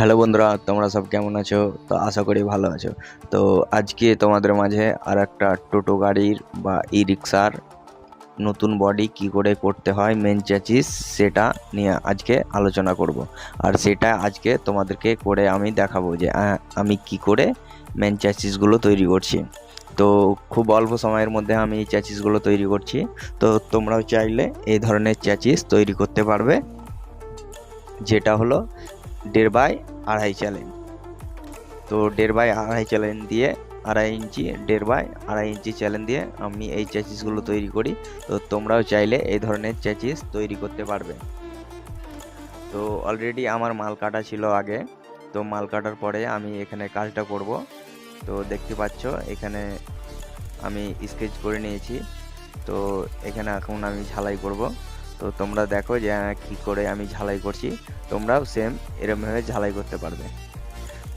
Hello বন্ধুরা, তোমরা সব কেমন আছো? তো আশা করি ভালো আছো। তো আজকে তোমাদের মাঝে আর একটা টোটো গাড়ির বা ই রিক্সার নতুন বডি কি করে করতে হয় মেন চ্যাচিস সেটা নিয়ে আজকে আলোচনা করব। আর সেটা আজকে তোমাদেরকে করে আমি দেখাবো যে আমি কি করে মেন চ্যাচিসগুলো তৈরি করছি। তো খুব অল্প সময়ের মধ্যে আমি এই চ্যাচিসগুলো তৈরি করছি। তো তোমরাও চাইলে এই ধরনের চ্যাচিস তৈরি করতে পারবে, যেটা হলো দেড় বাই আড়াই চ্যালেঞ্জ তো দেড় বাই আড়াই চ্যালেঞ্জ দিয়ে আড়াই ইঞ্চি, দেড় বাই আড়াই ইঞ্চি চ্যালেঞ্জ দিয়ে আমি এই চ্যাচিসগুলো তৈরি করি। তো তোমরাও চাইলে এই ধরনের চ্যাচিস তৈরি করতে পারবে। তো অলরেডি আমার মাল কাটা ছিল আগে। তো মাল কাটার পরে আমি এখানে কাজটা করব। তো দেখতে পাচ্ছ, এখানে আমি স্কেচ করে নিয়েছি। তো এখানে এখন আমি ঝালাই করব। তো তোমরা দেখো যে কি করে আমি ঝালাই করছি। তোমরাও সেম এরমভাবে ঝালাই করতে পারবে।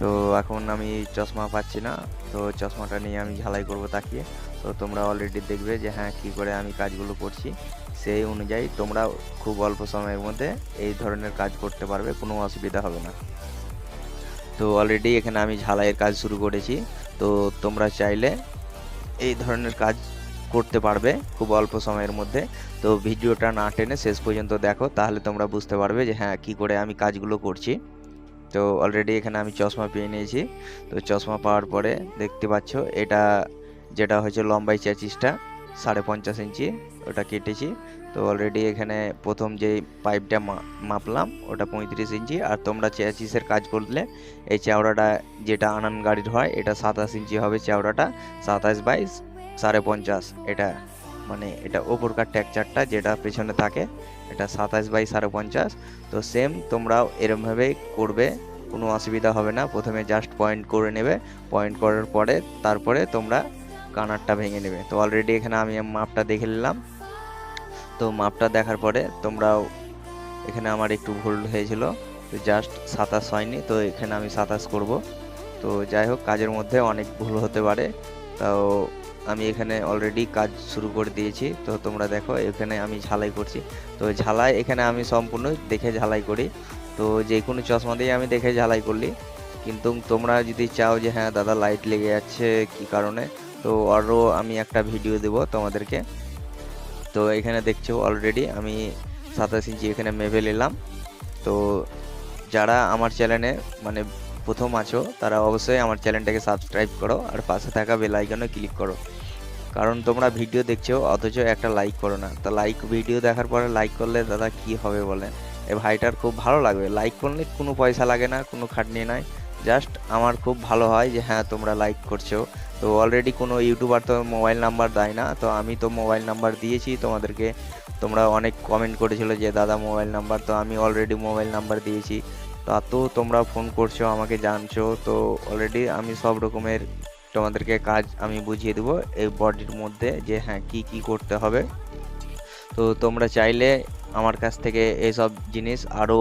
তো এখন আমি চশমা পাচ্ছি না, তো চশমাটা নিয়ে আমি ঝালাই করব তাকিয়ে। তো তোমরা অলরেডি দেখবে যে হ্যাঁ কী করে আমি কাজগুলো করছি। সেই অনুযায়ী তোমরা খুব অল্প সময়ের মধ্যে এই ধরনের কাজ করতে পারবে, কোনো অসুবিধা হবে না। তো অলরেডি এখানে আমি ঝালাইয়ের কাজ শুরু করেছি। তো তোমরা চাইলে এই ধরনের কাজ করতে পারবে খুব অল্প সময়ের মধ্যে। তো ভিডিওটা না টেনে শেষ পর্যন্ত দেখো, তাহলে তোমরা বুঝতে পারবে যে হ্যাঁ কী করে আমি কাজগুলো করছি। তো অলরেডি এখানে আমি চশমা পেয়ে নিয়েছি। তো চশমা পাওয়ার পরে দেখতে পাচ্ছ, এটা যেটা হচ্ছে লম্বাই চ্যাচিসটা সাড়ে পঞ্চাশ ইঞ্চি, ওটা কেটেছি। তো অলরেডি এখানে প্রথম যে পাইপটা মাপলাম, ওটা পঁয়ত্রিশ ইঞ্চি। আর তোমরা চ্যাচিসের কাজ করলে এই চওড়াটা যেটা আনান গাড়ির হয়, এটা সাতাশ ইঞ্চি হবে চওড়াটা, সাতাশ বাই সাড়ে পঞ্চাশ। এটা মানে এটা ওপরকার টেক্সচারটা যেটা পেছনে থাকে এটা সাতাশ বাই সাড়ে পঞ্চাশ। তো সেম তোমরাও এরমভাবে করবে, কোনো অসুবিধা হবে না। প্রথমে জাস্ট পয়েন্ট করে নেবে। পয়েন্ট করার পরে তারপরে তোমরা কানারটা ভেঙে নেবে। তো অলরেডি এখানে আমি মাপটা দেখে নিলাম। তো মাপটা দেখার পরে তোমরাও এখানে আমার একটু ভুল হয়েছিল। তো জাস্ট সাতাশ হয়নি, তো এখানে আমি সাতাশ করব। তো যাই হোক, কাজের মধ্যে অনেক ভুল হতে পারে। তাও আমি এখানে অলরেডি কাজ শুরু করে দিয়েছি। তো তোমরা দেখো, এখানে আমি ঝালাই করছি। তো ঝালাই এখানে আমি সম্পূর্ণ দেখে ঝালাই করি। তো যে কোনো চশমা দিয়ে আমি দেখে ঝালাই করলি। কিন্তু তোমরা যদি চাও যে হ্যাঁ দাদা লাইট লেগে যাচ্ছে কি কারণে? তো আরও আমি একটা ভিডিও দেব তোমাদেরকে। তো এখানে দেখছ অলরেডি আমি সাতাশ ইঞ্চি এখানে মেপে নিলাম। তো যারা আমার চ্যানেলে মানে প্রথম আছো, তারা অবশ্যই আমার চ্যানেলটাকে সাবস্ক্রাইব করো আর পাশে থাকা বেল আইকনে ক্লিক করো। কারণ তোমরা ভিডিও দেখছ, অথচ একটা লাইক করো না। তা লাইক ভিডিও দেখার পরে লাইক করলে দাদা কি হবে বলেন এ ভাইটার খুব ভালো লাগবে। লাইক করলে কোনো পয়সা লাগে না, কোনো খাটনি নাই। জাস্ট আমার খুব ভালো হয় যে হ্যাঁ তোমরা লাইক করছ। তো অলরেডি কোনো ইউটিউবার তো মোবাইল নাম্বার দেয় না। তো আমি তো মোবাইল নাম্বার দিয়েছি তোমাদেরকে। তোমরা অনেক কমেন্ট করেছিল যে, দাদা মোবাইল নাম্বার তো আমি অলরেডি মোবাইল নাম্বার দিয়েছি। তা তো তোমরা ফোন করছ, আমাকে জানছো, তো অলরেডি আমি সব রকমের তোমাদেরকে কাজ আমি বুঝিয়ে দেবো এই বডির মধ্যে যে হ্যাঁ কি কি করতে হবে। তো তোমরা চাইলে আমার কাছ থেকে এইসব জিনিস আরও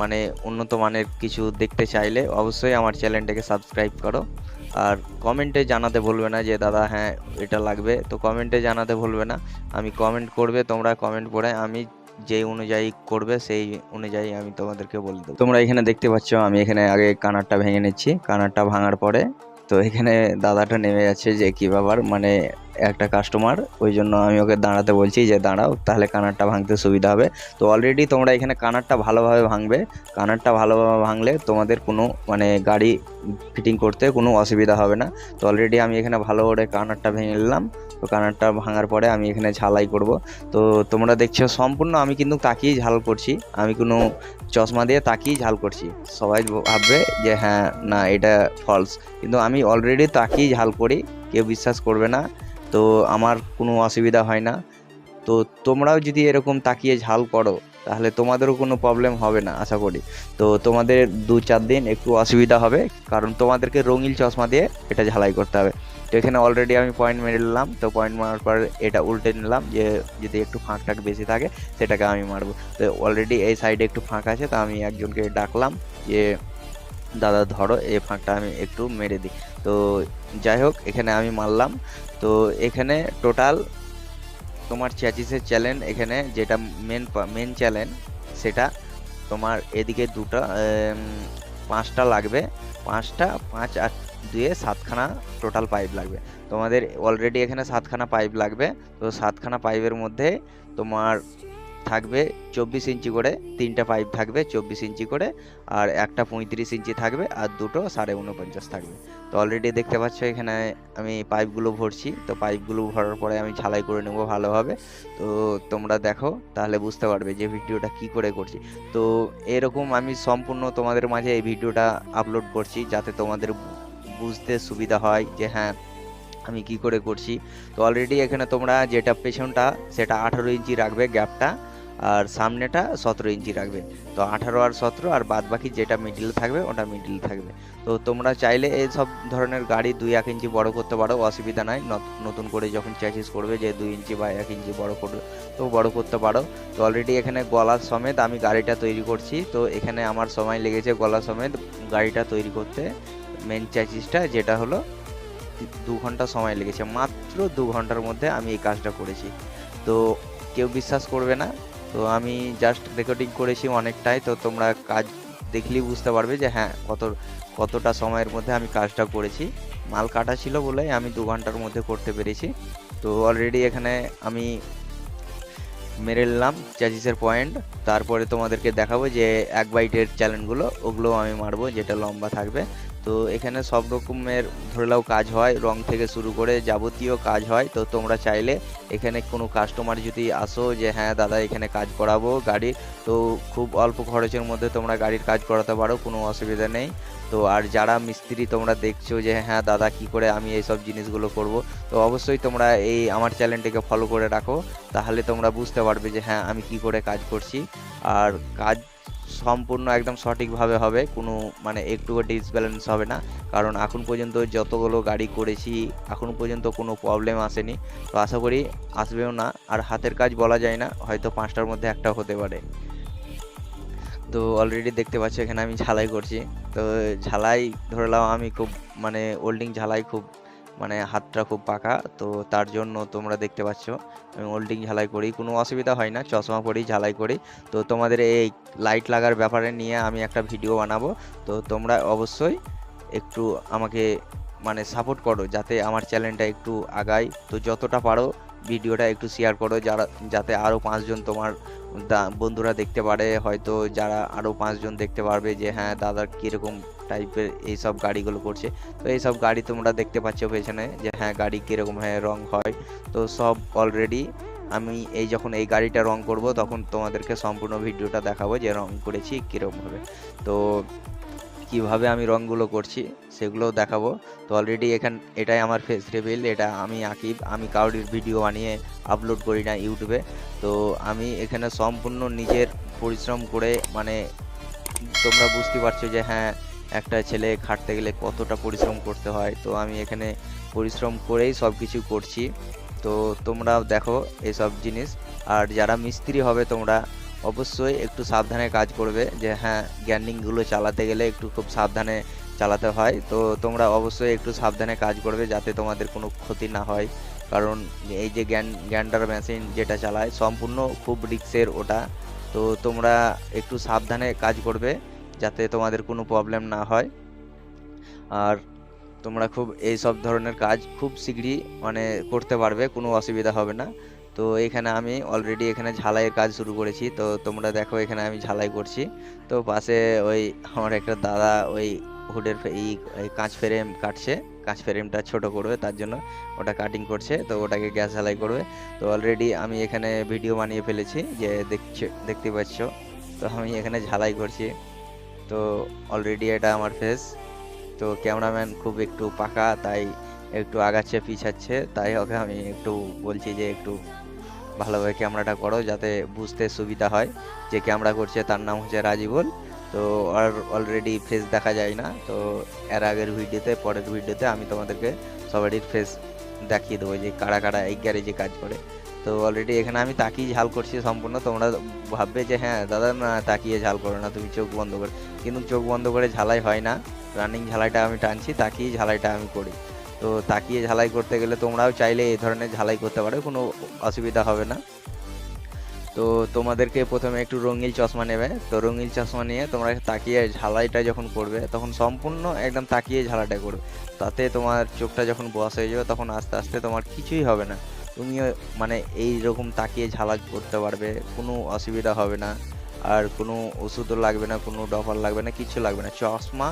মানে উন্নত মানের কিছু দেখতে চাইলে অবশ্যই আমার চ্যানেলটাকে সাবস্ক্রাইব করো। আর কমেন্টে জানাতে ভুলবে না যে, দাদা হ্যাঁ এটা লাগবে। তো কমেন্টে জানাতে ভুলবে না। আমি কমেন্ট করবে, তোমরা কমেন্ট পড়ে আমি যেই অনুযায়ী করবে, সেই অনুযায়ী আমি তোমাদেরকে বলে দেবো। তোমরা এখানে দেখতে পাচ্ছ, আমি এখানে আগে কানারটা ভেঙে নিচ্ছি। কানারটা ভাঙার পরে, তো এখানে দাদাটা নেমে যাচ্ছে যে, কি ব্যাপার? মানে একটা কাস্টমার ওই জন্য আমি ওকে দাঁড়াতে বলছি যে, দাঁড়াও, তাহলে কানারটা ভাঙতে সুবিধা হবে। তো অলরেডি তোমরা এখানে কানারটা ভালোভাবে ভাঙবে। কানারটা ভালোভাবে ভাঙলে তোমাদের কোনো মানে গাড়ি ফিটিং করতে কোনো অসুবিধা হবে না। তো অলরেডি আমি এখানে ভালো করে কানারটা ভেঙে নিলাম। তো কানারটা ভাঙার পরে আমি এখানে ঝালাই করব। তো তোমরা দেখছ সম্পূর্ণ আমি কিন্তু তাকিয়েই ঝাল করছি। আমি কোনো চশমা দিয়ে তাকিয়েই ঝাল করছি। সবাই ভাববে যে হ্যাঁ না, এটা ফলস কিন্তু আমি অলরেডি তাকিয়েই ঝাল করি, কেউ বিশ্বাস করবে না। তো আমার কোনো অসুবিধা হয় না। তো তোমরাও যদি এরকম তাকিয়ে ঝাল করো, তাহলে তোমাদেরও কোনো প্রবলেম হবে না, আশা করি। তো তোমাদের দু চার দিন একটু অসুবিধা হবে, কারণ তোমাদেরকে রঙিন চশমা দিয়ে এটা ঝালাই করতে হবে। তো এখানে অলরেডি আমি পয়েন্ট মেরে নিলাম। তো পয়েন্ট মারার পর এটা উল্টে নিলাম যে, যদি একটু ফাঁক টাক বেশি থাকে, সেটাকে আমি মারবো। তো অলরেডি এই সাইডে একটু ফাঁক আছে, তো আমি একজনকে ডাকলাম যে, দাদা, ধরো, এই ফাঁকটা আমি একটু মেরে দিই। তো যাই হোক, এখানে আমি মারলাম। তো এখানে টোটাল তোমার চ্যাচিসের চ্যালেঞ্জ এখানে যেটা মেন মেন চ্যালেঞ্জ সেটা তোমার এদিকে দুটো পাঁচটা লাগবে। পাঁচটা, পাঁচ আর দুয়ে সাতখানা টোটাল পাইপ লাগবে। তোমাদের অলরেডি এখানে সাতখানা পাইপ লাগবে। তো সাতখানা পাইপের মধ্যে তোমার থাকবে চব্বিশ ইঞ্চি করে তিনটা পাইপ থাকবে, চব্বিশ ইঞ্চি করে, আর একটা পঁয়ত্রিশ ইঞ্চি থাকবে, আর দুটো সাড়ে উনপঞ্চাশ থাকবে। তো অলরেডি দেখতে পাচ্ছ এখানে আমি পাইপগুলো ভরছি। তো পাইপগুলো ভরার পরে আমি ঝালাই করে নেব ভালোভাবে। তো তোমরা দেখো, তাহলে বুঝতে পারবে যে ভিডিওটা কি করে করছি। তো এরকম আমি সম্পূর্ণ তোমাদের মাঝে এই ভিডিওটা আপলোড করছি, যাতে তোমাদের বুঝতে সুবিধা হয় যে হ্যাঁ আমি কি করে করছি। তো অলরেডি এখানে তোমরা যেটা পেছনটা, সেটা আঠারো ইঞ্চি রাখবে গ্যাপটা, আর সামনেটা সতেরো ইঞ্চি রাখবে। তো আঠারো আর সতেরো, আর বাদ বাকি যেটা মিডিল থাকবে, ওটা মিডিল থাকবে। তো তোমরা চাইলে এই সব ধরনের গাড়ি দুই এক ইঞ্চি বড় করতে পারো, অসুবিধা নাই। নত- নতুন করে যখন চ্যাচিস করবে যে দুই ইঞ্চি বা এক ইঞ্চি বড় করবে, তো বড় করতে পারো। তো অলরেডি এখানে গলা সমেত আমি গাড়িটা তৈরি করছি। তো এখানে আমার সময় লেগেছে গলা সমেত গাড়িটা তৈরি করতে। মেন চ্যাচিসটা যেটা হলো দু ঘণ্টা সময় লেগেছে। মাত্র দু ঘণ্টার মধ্যে আমি এই কাজটা করেছি। তো কেউ বিশ্বাস করবে না। তো আমি জাস্ট রেকর্ডিং করেছি অনেকটাই। তো তোমরা কাজ দেখলেই বুঝতে পারবে যে হ্যাঁ কত, কতটা সময়ের মধ্যে আমি কাজটা করেছি। মাল কাটা ছিল বলে আমি দু ঘণ্টার মধ্যে করতে পেরেছি। তো অলরেডি এখানে আমি মেরে নিলাম চ্যাচিসের পয়েন্ট তারপরে তোমাদেরকে দেখাবো যে এক বাইটের চ্যালেঞ্জগুলো ওগুলোও আমি মারবো, যেটা লম্বা থাকবে। তো এখানে সব রকমের, ধরে নাও কাজ হয়, রং থেকে শুরু করে যাবতীয় কাজ হয়, তো তোমরা চাইলে এখানে কোনো কাস্টমার যদি আসো যে হ্যাঁ দাদা, এখানে কাজ করাবো গাড়ির তো খুব অল্প খরচের মধ্যে তোমরা গাড়ির কাজ করাতে পারো, কোনো অসুবিধা নেই। তো আর যারা মিস্ত্রি তোমরা দেখছ যে হ্যাঁ দাদা, কি করে আমি এই সব জিনিসগুলো করব? তো অবশ্যই তোমরা এই আমার চ্যানেলটিকে ফলো করে রাখো, তাহলে তোমরা বুঝতে পারবে যে হ্যাঁ আমি কি করে কাজ করছি। আর কাজ সম্পূর্ণ একদম সঠিকভাবে হবে, কোনো মানে একটুও ডিসব্যালেন্স হবে না। কারণ এখন পর্যন্ত যতগুলো গাড়ি করেছি, এখন পর্যন্ত কোনো প্রবলেম আসেনি। তো আশা করি আসবেও না, আর হাতের কাজ বলা যায় না, হয়তো পাঁচটার মধ্যে একটা হতে পারে। তো অলরেডি দেখতে পাচ্ছ, এখানে আমি ঝালাই করছি। তো ঝালাই ধরে নাও, আমি খুব মানে ওল্ডিং ঝালাই খুব মানে হাতটা খুব পাকা, তো তার জন্য তোমরা দেখতে পাচ্ছ, আমি ওল্ডিং ঝালাই করি, কোনো অসুবিধা হয় না, চশমা পরি, ঝালাই করি। তো তোমাদের এই লাইট লাগার ব্যাপারে নিয়ে আমি একটা ভিডিও বানাবো, তো তোমরা অবশ্যই একটু আমাকে মানে সাপোর্ট করো, যাতে আমার চ্যানেলটা একটু আগায়। তো যতটা পারো ভিডিওটা একটু শেয়ার করো, যারা, যাতে আরও পাঁচজন তোমার বন্ধুরা দেখতে পারে। হয়তো যারা আরও পাঁচজন দেখতে পারবে যে হ্যাঁ দাদা কীরকম টাইপের এইসব গাড়িগুলো করছে। তো এইসব গাড়ি তোমরা দেখতে পাচ্ছ পেছনে যে হ্যাঁ গাড়ি কীরকম হ্যাঁ রং হয়। তো সব অলরেডি আমি এই যখন এই গাড়িটা রং করব, তখন তোমাদেরকে সম্পূর্ণ ভিডিওটা দেখাবো যে, রং করেছি কীরকমভাবে। তো কীভাবে আমি রংগুলো করছি সেগুলোও দেখাবো। তো অলরেডি এখান, এটাই আমার ফেস রিভিল এটা আমি আকিব আমি কাউরির ভিডিও বানিয়ে আপলোড করি না ইউটিউবে। তো আমি এখানে সম্পূর্ণ নিজের পরিশ্রম করে মানে তোমরা বুঝতে পারছ যে হ্যাঁ একটা ছেলে খাটতে গেলে কতটা পরিশ্রম করতে হয়। তো আমি এখানে পরিশ্রম করেই সব কিছু করছি। তো তোমরা দেখো এসব জিনিস। আর যারা মিস্ত্রি হবে তোমরা অবশ্যই একটু সাবধানে কাজ করবে যে হ্যাঁ গ্যান্ডিংগুলো চালাতে গেলে একটু খুব সাবধানে চালাতে হয়। তো তোমরা অবশ্যই একটু সাবধানে কাজ করবে যাতে তোমাদের কোনো ক্ষতি না হয়। কারণ এই যে গ্যান গ্যান্ডার মেশিন যেটা চালায় সম্পূর্ণ খুব রিক্সের ওটা। তো তোমরা একটু সাবধানে কাজ করবে যাতে তোমাদের কোনো প্রবলেম না হয়। আর তোমরা খুব এই সব ধরনের কাজ খুব শীঘ্রই মানে করতে পারবে, কোনো অসুবিধা হবে না। তো এখানে আমি অলরেডি এখানে ঝালাইয়ের কাজ শুরু করেছি। তো তোমরা দেখো এখানে আমি ঝালাই করছি। তো পাশে ওই আমার একটা দাদা ওই হুডের এই কাঁচ ফ্রেম কাটছে। কাঁচ ফ্রেমটা ছোট করবে, তার জন্য ওটা কাটিং করছে। তো ওটাকে গ্যাস ঝালাই করবে। তো অলরেডি আমি এখানে ভিডিও বানিয়ে ফেলেছি যে দেখছে, দেখতে পাচ্ছ। তো আমি এখানে ঝালাই করছি। তো অলরেডি এটা আমার ফেস তো ক্যামেরাম্যান খুব একটু পাকা, তাই একটু আগাচ্ছে, পিছাচ্ছে। তাই ওকে আমি একটু বলছি যে একটু ভালোভাবে ক্যামেরাটা করো যাতে বুঝতে সুবিধা হয় যে ক্যামেরা করছে, তার নাম হচ্ছে রাজীবুল। তো আর অলরেডি ফেস দেখা যায় না, তো এর আগের ভিডিওতে পরের ভিডিওতে আমি তোমাদেরকে সবারই ফেস দেখিয়ে দেবো, যে কারা কারা এই গ্যারেজে কাজ করে। তো অলরেডি এখানে আমি তাকিয়ে ঝাল করছি সম্পূর্ণ, তোমরা ভাববে যে হ্যাঁ দাদা, না, তাকিয়ে ঝাল করো না, তুমি চোখ বন্ধ করে। কিন্তু চোখ বন্ধ করে ঝালাই হয় না রানিং ঝালাইটা আমি টানছি, তাকিয়ে ঝালাইটা আমি করি। তো তাকিয়ে ঝালাই করতে গেলে তোমরাও চাইলে এই ধরনের ঝালাই করতে পারো, কোনো অসুবিধা হবে না। তো তোমাদেরকে প্রথমে একটু রঙিল চশমা নেবে, তো রঙিল চশমা নিয়ে তোমরা তাকিয়ে ঝালাইটা যখন করবে, তখন সম্পূর্ণ একদম তাকিয়ে ঝালাইটা করবে। তাতে তোমার চোখটা যখন বস হয়ে যাবে, তখন আস্তে আস্তে তোমার কিছুই হবে না। তুমিও মানে এই রকম তাকিয়ে ঝালা করতে পারবে, কোনো অসুবিধা হবে না। আর কোনো ওষুধও লাগবে না, কোনো ডফার লাগবে না, কিছু লাগবে না। চশমা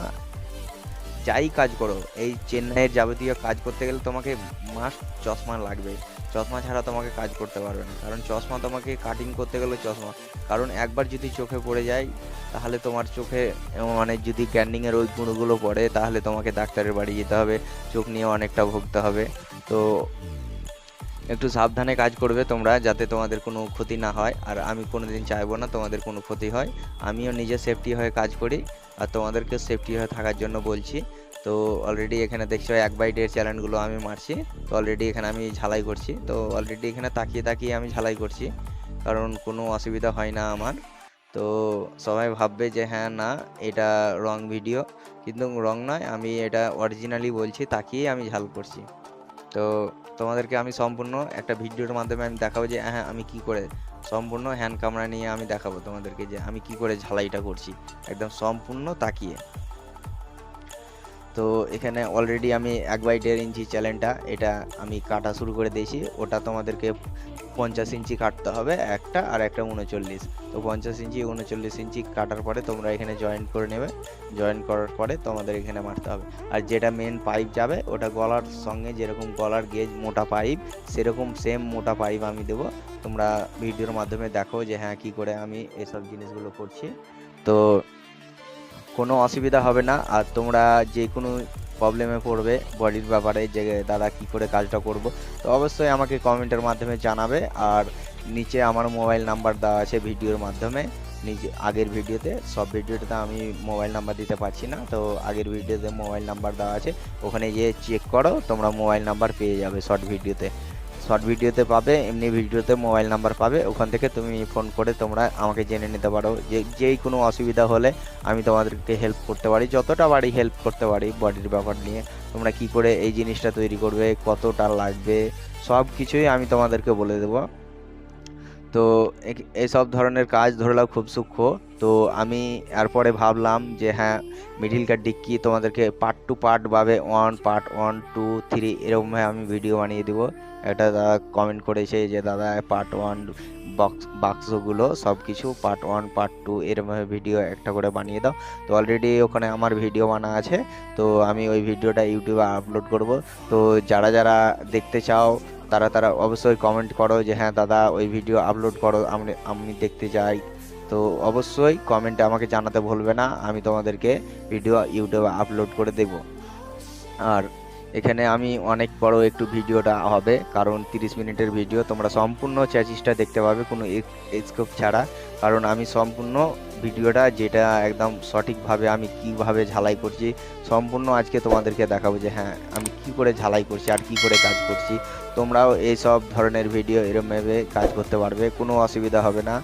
যাই কাজ করো, এই চেন্নাইয়ের যাবতীয় কাজ করতে গেলে তোমাকে মাস্ট চশমা লাগবে। চশমা ছাড়া তোমাকে কাজ করতে পারবে না। কারণ চশমা তোমাকে কাটিং করতে গেলে চশমা। কারণ একবার যদি চোখে পড়ে যায়, তাহলে তোমার চোখে মানে যদি ক্যান্ডিংয়ের ওই গুঁড়োগুলো পড়ে, তাহলে তোমাকে ডাক্তারের বাড়ি যেতে হবে। চোখ নিয়ে অনেকটা ভুগতে হবে। তো একটু সাবধানে কাজ করবে তোমরা যাতে তোমাদের কোনো ক্ষতি না হয়। আর আমি কোনো দিন চাইব না তোমাদের কোনো ক্ষতি হয়। আমিও নিজে সেফটি হয়ে কাজ করি। আর তোমাদেরকে সেফটি হয়ে থাকার জন্য বলছি। তো অলরেডি এখানে দেখছ এক বাই ডের চ্যানেলগুলো আমি মারছি। তো অলরেডি এখানে আমি ঝালাই করছি। তো অলরেডি এখানে তাকিয়ে তাকিয়ে আমি ঝালাই করছি। কারণ কোনো অসুবিধা হয় না আমার। তো সবাই ভাববে যে হ্যাঁ না, এটা রং ভিডিও কিন্তু রং নয়, আমি এটা অরিজিনালি বলছি, তাকিয়ে আমি ঝাল করছি। তো তোমাদেরকে আমি সম্পূর্ণ একটা ভিডিওর মাধ্যমে আমি দেখাবো যে হ্যাঁ আমি কি করে সম্পূর্ণ হ্যান্ড ক্যামেরা নিয়ে আমি দেখাবো তোমাদেরকে যে, আমি কি করে ঝালাইটা করছি। একদম সম্পূর্ণ তাকিয়ে। তো এখানে অলরেডি আমি এক বাই দেড় ইঞ্চি চ্যানেলটা এটা আমি কাটা শুরু করে দিয়েছি। ওটা তোমাদেরকে পঞ্চাশ ইঞ্চি কাটতে হবে একটা আর একটা উনচল্লিশ। তো পঞ্চাশ ইঞ্চি, উনচল্লিশ ইঞ্চি কাটার পরে তোমরা এখানে জয়েন করে নেবে। জয়েন করার পরে তোমাদের এখানে মারতে হবে। আর যেটা মেন পাইপ যাবে, ওটা গলার সঙ্গে যেরকম গলার গেজ মোটা পাইপ সেরকম সেম মোটা পাইপ আমি দেবো। তোমরা ভিডিওর মাধ্যমে দেখো যে হ্যাঁ কী করে আমি এসব জিনিসগুলো করছি। তো কোনো অসুবিধা হবে না। আর তোমরা যে কোনো প্রবলেমে পড়বে বডির ব্যাপারে যে দাদা কি করে কাজটা করব। তো অবশ্যই আমাকে কমেন্টের মাধ্যমে জানাবে আর নিচে আমার মোবাইল নাম্বার দেওয়া আছে ভিডিওর মাধ্যমে। নিজে আগের ভিডিওতে, সব ভিডিওতে আমি মোবাইল নাম্বার দিতে পারছি না, তো আগের ভিডিওতে মোবাইল নাম্বার দেওয়া আছে। ওখানে গিয়ে চেক করো, তোমরা মোবাইল নাম্বার পেয়ে যাবে শর্ট ভিডিওতে। শর্ট ভিডিওতে পাবে, এমনি ভিডিওতে মোবাইল নাম্বার পাবে। ওখান থেকে তুমি ফোন করে তোমরা আমাকে জেনে নিতে পারো যে যেই কোনো অসুবিধা হলে আমি তোমাদেরকে হেল্প করতে পারি, যতটা বাড়ি হেল্প করতে পারি বডির ব্যাপার নিয়ে। তোমরা কি করে এই জিনিসটা তৈরি করবে, কতটা লাগবে সব কিছুই আমি তোমাদেরকে বলে দেবো। তো এইসব ধরনের কাজ ধরে নাও খুব সূক্ষ্ম। তো আমি এরপরে ভাবলাম যে হ্যাঁ মিডিল কার ডিক্কি তোমাদেরকে পার্ট টু পার্ট ভাবে one part one two three এরকমভাবে আমি ভিডিও বানিয়ে দিব। একটা দাদা কমেন্ট করেছে যে, দাদা পার্ট ওয়ান বক্স বাক্সগুলো সব কিছু পার্ট ওয়ান পার্ট টু এরকমভাবে ভিডিও একটা করে বানিয়ে দাও। তো অলরেডি ওখানে আমার ভিডিও বানা আছে। তো আমি ওই ভিডিওটা ইউটিউবে আপলোড করব। তো যারা যারা দেখতে চাও তারা তারা অবশ্যই কমেন্ট করো যে হ্যাঁ দাদা, ওই ভিডিও আপলোড করো, আমি আমি দেখতে চাই তো অবশ্যই কমেন্টে আমাকে জানাতে ভুলবে না, আমি তোমাদেরকে ভিডিও ইউটিউবে আপলোড করে দেব। আর এখানে আমি অনেক বড় একটু ভিডিওটা হবে, কারণ তিরিশ মিনিটের ভিডিও তোমরা সম্পূর্ণ চ্যাচিসটা দেখতে পাবে কোনো স্কোপ ছাড়া। কারণ আমি সম্পূর্ণ ভিডিওটা যেটা একদম সঠিকভাবে আমি কীভাবে ঝালাই করছি, সম্পূর্ণ আজকে তোমাদেরকে দেখাবো যে হ্যাঁ আমি কি করে ঝালাই করছি, আর কি করে কাজ করছি। তোমরাও এই সব ধরনের ভিডিও এরমভাবে কাজ করতে পারবে, কোনো অসুবিধা হবে না,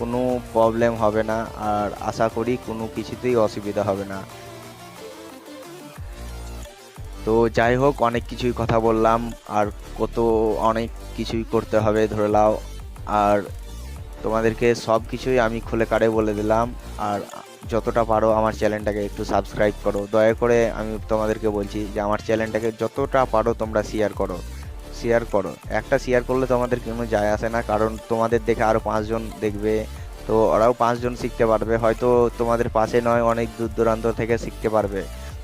কোনো প্রবলেম হবে না, আর আশা করি কোনো কিছুতেই অসুবিধা হবে না। তো যাই হোক, অনেক কিছুই কথা বললাম, আর কত অনেক কিছুই করতে হবে, ধরে নাও, আর তোমাদেরকে সব কিছুই আমি খুলে কাড়ে বলে দিলাম, আর যতটা পারো আমার চ্যানেলটাকে একটু সাবস্ক্রাইব করো। দয়া করে আমি তোমাদেরকে বলছি যে আমার চ্যানেলটাকে যতটা পারো তোমরা শেয়ার করো। শেয়ার করো। একটা শেয়ার করলে তোমাদের কোনো যায় আসে না, কারণ তোমাদের দেখে আরও পাঁচজন দেখবে। তো ওরাও পাঁচজন শিখতে পারবে, হয়তো তোমাদের পাশে নয়, অনেক দূর দূরান্ত থেকে শিখতে পারবে।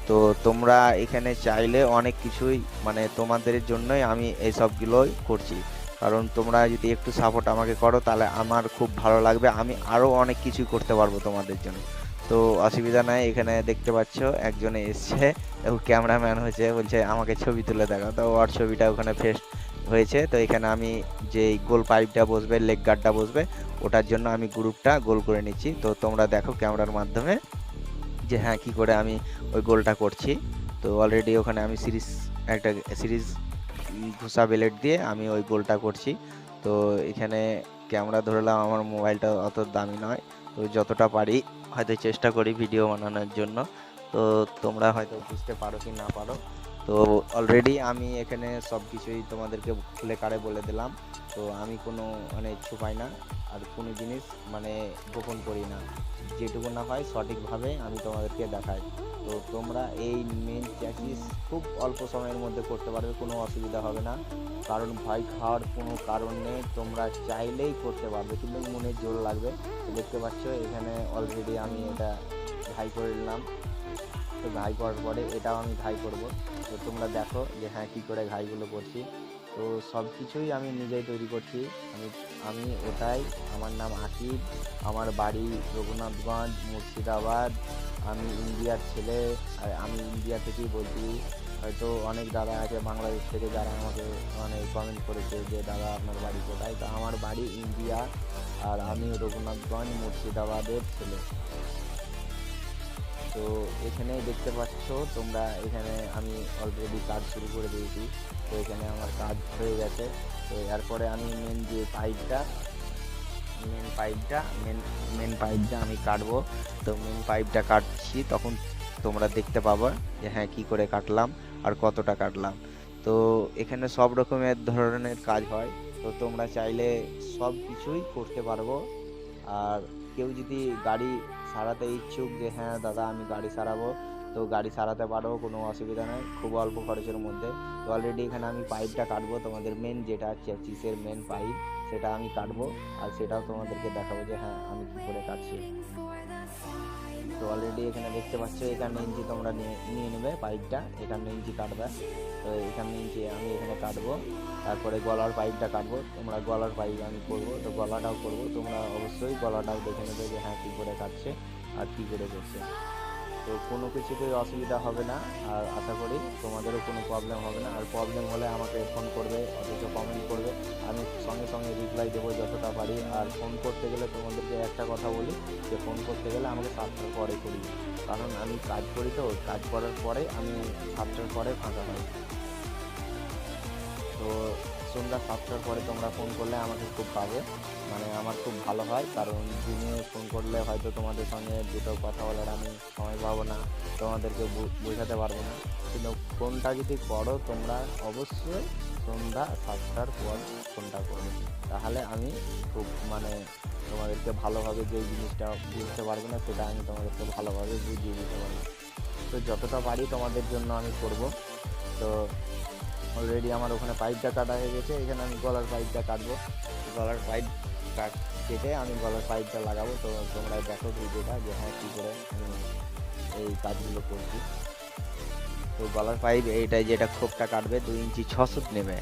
তো তোমরা এখানে চাইলে অনেক কিছুই মানে তোমাদের জন্যই আমি এই সবগুলোই করছি। কারণ তোমরা যদি একটু সাপোর্ট আমাকে করো, তাহলে আমার খুব ভালো লাগবে। আমি আরও অনেক কিছুই করতে পারব তোমাদের জন্য। তো অসুবিধা নাই, এখানে দেখতে পাচ্ছ একজনে এসছে এবং ক্যামেরাম্যান হয়েছে, বলছে আমাকে ছবি তুলে দেখা তো ওর ছবিটা ওখানে ফেস্ট হয়েছে, তো এখানে আমি যে গোল পাইপটা বসবে, লেগ গার্ডটা বসবে, ওটার জন্য আমি গ্রুপটা গোল করে নিচ্ছি। তো তোমরা দেখো ক্যামেরার মাধ্যমে যে হ্যাঁ কী করে আমি ওই গোলটা করছি। তো অলরেডি ওখানে আমি সিরিজ, একটা সিরিজ ঘুষা বেলেট দিয়ে আমি ওই গোলটা করছি। তো এখানে ক্যামেরা ধরলাম আমার মোবাইলটা অত দামি নয়। তো যতটা পারি, হয়তো চেষ্টা করি ভিডিও বানানোর জন্য। তো তোমরা হয়তো বুঝতে পারো কি না পারো। তো অলরেডি আমি এখানে সব কিছুই তোমাদেরকে খুলে কারে বলে দিলাম। তো আমি কোনো মানে ছুপাই না আর কোনো জিনিস মানে গোপন করি না। যেটুকু না হয় সঠিকভাবে আমি তোমাদেরকে দেখাই। তো তোমরা এই মেন চ্যাচিস খুব অল্প সময়ের মধ্যে করতে পারবে, কোনো অসুবিধা হবে না। কারণ ভয় খাওয়ার কোনো কারণ নেই, তোমরা চাইলেই করতে পারবে, কিন্তু মনে জোর লাগবে। দেখতে পাচ্ছ, এখানে অলরেডি আমি এটা ঘাই করে নিলাম। তো ঘাই করার পরে এটাও আমি ঘাই করব। তো তোমরা দেখো যে হ্যাঁ কী করে ঘাইগুলো করছি। তো সব কিছুই আমি নিজেই তৈরি করছি। আমি আমি ওটাই। আমার নাম আকিব। আমার বাড়ি রঘুনাথগঞ্জ, মুর্শিদাবাদ। আমি ইন্ডিয়ার ছেলে। আর আমি ইন্ডিয়া থেকেই বলছি, হয়তো অনেক দাদা আছে বাংলাদেশ থেকে যারা আমাকে মানে কমেন্ট করেছে যে, দাদা, আপনার বাড়ি কোথায়? তো আমার বাড়ি ইন্ডিয়া। আর আমি রঘুনাথগঞ্জ, মুর্শিদাবাদের ছেলে। তো এখানে দেখতে পাচ্ছ, তোমরা এখানে আমি অলরেডি কাজ শুরু করে দিয়েছি। তো এখানে আমার কাজ হয়ে গেছে। তো এরপরে আমি মেন যে পাইপটা মেন পাইপটা মেন মেন পাইপটা আমি কাটবো। তো মেন পাইপটা কাটছি, তখন তোমরা দেখতে পাবে যে হ্যাঁ কী করে কাটলাম আর কতটা কাটলাম। তো এখানে সব রকমের ধরনের কাজ হয়। তো তোমরা চাইলে সব কিছুই করতে পারব। আর কেউ যদি গাড়ি সারাতে ইচ্ছুক যে হ্যাঁ দাদা, আমি গাড়ি সারাবো। তো গাড়ি সারাতে পারো, কোনো অসুবিধা নেই। খুব অল্প খরচের মধ্যে। তো অলরেডি এখানে আমি পাইপটা কাটবো, তোমাদের মেন যেটা আছে চিসের মেন পাইপ সেটা আমি কাটবো। আর সেটাও তোমাদেরকে দেখাবো যে হ্যাঁ আমি কী করে কাটছি? তো অলরেডি এখানে দেখতে পাচ্ছ, এখানে ইঞ্চি তোমরা নিয়ে নেবে পাইপটা এখানে ইঞ্চি কাটবে। তো এখানে ইঞ্চি আমি এখানে কাটবো। তারপরে গলার পাইপটা কাটবো। তোমরা গলার পাইপ আমি করব। তো গলাটাও করব। তোমরা অবশ্যই গলাটাও দেখে নেবে যে হ্যাঁ কী করে কাটছে আর কী করে করছে। তো কোনো কিছুতেই অসুবিধা হবে না। আর আশা করি তোমাদেরও কোনো প্রবলেম হবে না। আর প্রবলেম হলে আমাকে ফোন করবে, অথচ কমেন্ট করবে। আমি সঙ্গে সঙ্গে রিপ্লাই দেবো যতটা পারি। আর ফোন করতে গেলে তোমাদেরকে একটা কথা বলি, যে ফোন করতে গেলে আমাকে সাতটার পরে করি কারণ আমি কাজ করি তো, কাজ করার পরে আমি সাতটার পরে ফাঁকা হয় তো সন্ধ্যা সাতটার পরে তোমরা ফোন করলে আমাকে খুব পাবে। মানে আমার ভালো হয়, কারণ দিনে ফোন করলে হয়তো তোমাদের সঙ্গে দুটো কথা বলার আমি সময় পাবো না, তোমাদেরকে বোঝাতে পারব না। কিন্তু ফোনটা যদি করো তোমরা অবশ্যই সন্ধ্যা সাতটার পর ফোনটা করবে। তাহলে আমি খুব মানে তোমাদেরকে ভালোভাবে যে জিনিসটা বুঝতে পারবে না, সেটা আমি তোমাদেরকে ভালোভাবে বুঝিয়ে দিতে পারব। তো যতটা পারি তোমাদের জন্য আমি করব। তো অলরেডি আমার ওখানে পাইপটা কাটা হয়ে গেছে, এখানে আমি গলার পাইপটা কাটবো। গলার পাইপ কাট কেটে আমি গলার পাইপটা লাগাবো। তো তোমরা দেখো ভিডিওটা যে হ্যাঁ কী করে এই কাজগুলো করছি। তো গলার পাইপ এইটাই যেটা খোপটা কাটবে, দুই ইঞ্চি ছ নেবে।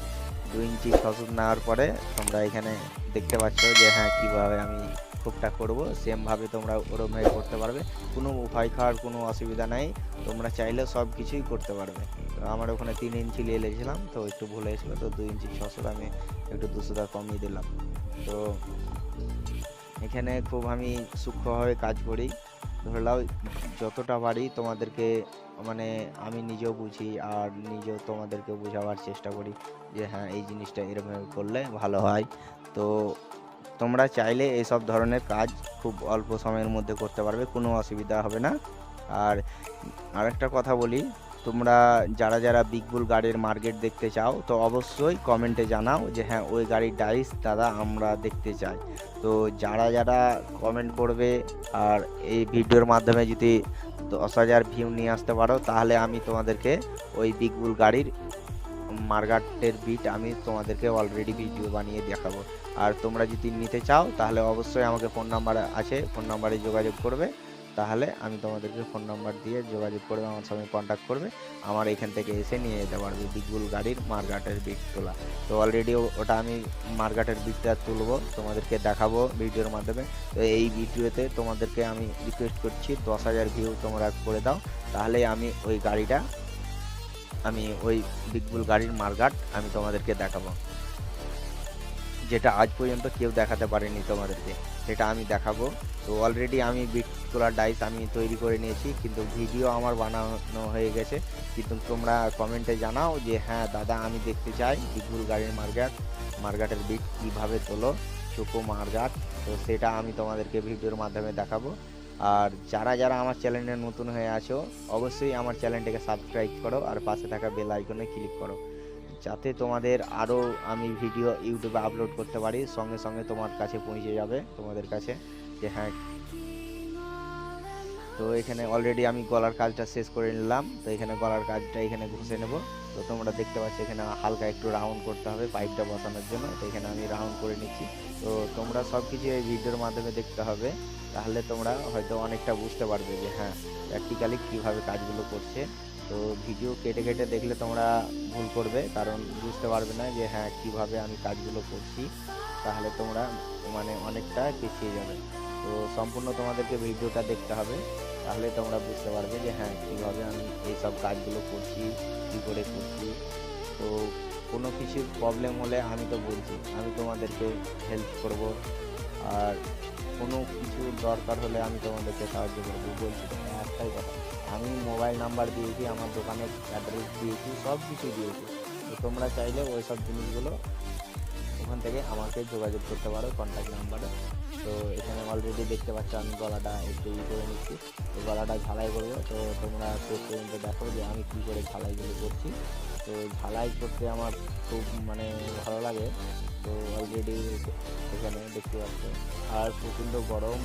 দুই ইঞ্চি ছ নেওয়ার পরে তোমরা এখানে দেখতে পাচ্ছ যে হ্যাঁ কীভাবে আমি খোপটা করব। সেমভাবে তোমরা ওরমভাবে করতে পারবে। কোনো ভয় খাওয়ার কোনো অসুবিধা নাই। তোমরা চাইলে সব কিছুই করতে পারবে। তো আমার ওখানে তিন ইঞ্চি নিয়ে লেগেছিলাম তো একটু ভুলে গেছিল তো দুই ইঞ্চি ছশো আমি একটু দুশোটা কমিয়ে দিলাম। তো এখানে খুব আমি সূক্ষ্মভাবে কাজ করি। ধরে নাও, যতটা পারি তোমাদেরকে মানে আমি নিজেও বুঝি আর নিজেও তোমাদেরকে বোঝাবার চেষ্টা করি যে হ্যাঁ এই জিনিসটা এরকম করলে ভালো হয়। তো তোমরা চাইলে এইসব ধরনের কাজ খুব অল্প সময়ের মধ্যে করতে পারবে, কোনো অসুবিধা হবে না। আর আরেকটা কথা বলি তোমরা যারা যারা বিগ বুল গাড়ির মার্কেট দেখতে চাও, তো অবশ্যই কমেন্টে জানাও যে হ্যাঁ ওই গাড়ির ডাইস দাদা আমরা দেখতে চাই। তো যারা যারা কমেন্ট করবে আর এই ভিডিওর মাধ্যমে যদি দশ হাজার ভিউ নিয়ে আসতে পারো, তাহলে আমি তোমাদেরকে ওই বিগ বুল গাড়ির মার্গাটের বিট আমি তোমাদেরকে অলরেডি ভিডিও বানিয়ে দেখাবো। আর তোমরা যদি নিতে চাও, তাহলে অবশ্যই আমাকে ফোন নাম্বার আছে ফোন নাম্বারে যোগাযোগ করবে। তাহলে আমি তোমাদেরকে ফোন নাম্বার দিয়ে যোগাযোগ করবে আমার সঙ্গে কন্ট্যাক্ট করবে। আমার এখান থেকে এসে নিয়ে যেতে পারবে বিগবুল গাড়ির মার্গাটের বিট তোলা। তো অলরেডি ওটা আমি মার্গাটের বিটটা তুলবো, তোমাদেরকে দেখাবো ভিডিওর মাধ্যমে। তো এই ভিডিওতে তোমাদেরকে আমি রিকোয়েস্ট করছি, দশ হাজার ভিউ তোমরা করে দাও। তাহলে আমি ওই গাড়িটা, আমি ওই বিগবুল গাড়ির মার্গাট আমি তোমাদেরকে দেখাবো। যেটা আজ পর্যন্ত কেউ দেখাতে পারেনি তোমাদেরকে। সেটা আমি দেখাবো। তো অলরেডি আমি বিট তোলার ডাইস আমি তৈরি করে নিয়েছি, কিন্তু ভিডিও আমার বানানো হয়ে গেছে। কিন্তু তোমরা কমেন্টে জানাও যে হ্যাঁ দাদা, আমি দেখতে চাই বিগুল গাড়ির মার্গাট, মার্গাটের বিট কীভাবে তোলো চোকো মার্গাট। তো সেটা আমি তোমাদেরকে ভিডিওর মাধ্যমে দেখাবো। আর যারা যারা আমার চ্যানেলে নতুন হয়ে আছো, অবশ্যই আমার চ্যানেলটাকে সাবস্ক্রাইব করো আর পাশে থাকা বেল আইকনে ক্লিক করো। যাতে তোমাদের আরও আমি ভিডিও ইউটিউবে আপলোড করতে পারি, সঙ্গে সঙ্গে তোমার কাছে পৌঁছে যাবে, তোমাদের কাছে, যে হ্যাঁ। তো এখানে অলরেডি আমি গলার কাজটা শেষ করে নিলাম, তো এখানে গলার কাজটা এখানে ঘষে নেব। তো তোমরা দেখতে পাচ্ছ এখানে হালকা একটু রাউন্ড করতে হবে পাইপটা বসানোর জন্য, তো এখানে আমি রাউন্ড করে নিচ্ছি। তো তোমরা সব কিছু এই ভিডিওর মাধ্যমে দেখতে হবে, তাহলে তোমরা হয়তো অনেকটা বুঝতে পারবে যে হ্যাঁ প্র্যাকটিক্যালি কীভাবে কাজগুলো করছে। তো ভিডিও কেটে কেটে দেখলে তোমরা ভুল করবে, কারণ বুঝতে পারবে না যে হ্যাঁ কীভাবে আমি কাজগুলো করছি, তাহলে তোমরা মানে অনেকটা পিছিয়ে যাবে। তো সম্পূর্ণ তোমাদেরকে ভিডিওটা দেখতে হবে, তাহলে তোমরা বুঝতে পারবে যে হ্যাঁ কীভাবে আমি এই সব কাজগুলো করছি, কী করে করছি। তো কোনো কিছুর প্রবলেম হলে আমি তো বলছি, আমি তোমাদেরকে হেল্প করব। আর কোনো কিছু দরকার হলে আমি তোমাদেরকে সাহায্য করব, বলছি একটাই কথা। আমি মোবাইল নাম্বার দিয়েছি, আমার দোকানের অ্যাড্রেস দিয়েছি, সব কিছু দিয়েছি। তো তোমরা চাইলে ওই সব জিনিসগুলো ওখান থেকে আমাকে যোগাযোগ করতে পারো কন্ট্যাক্ট নাম্বারে তো এখানে অলরেডি দেখতে পাচ্ছ আমি গলাটা একটু ই করে নিচ্ছি। তো গলাটা ঝালাই করব। তো তোমরা শেষ পর্যন্ত দেখো যে আমি কী করে ঝালাইগুলো করছি। তো ঝালাই করতে আমার খুব মানে ভালো লাগে। তো অলরেডি এখানে দেখতে পাচ্ছ। আর প্রচণ্ড গরম।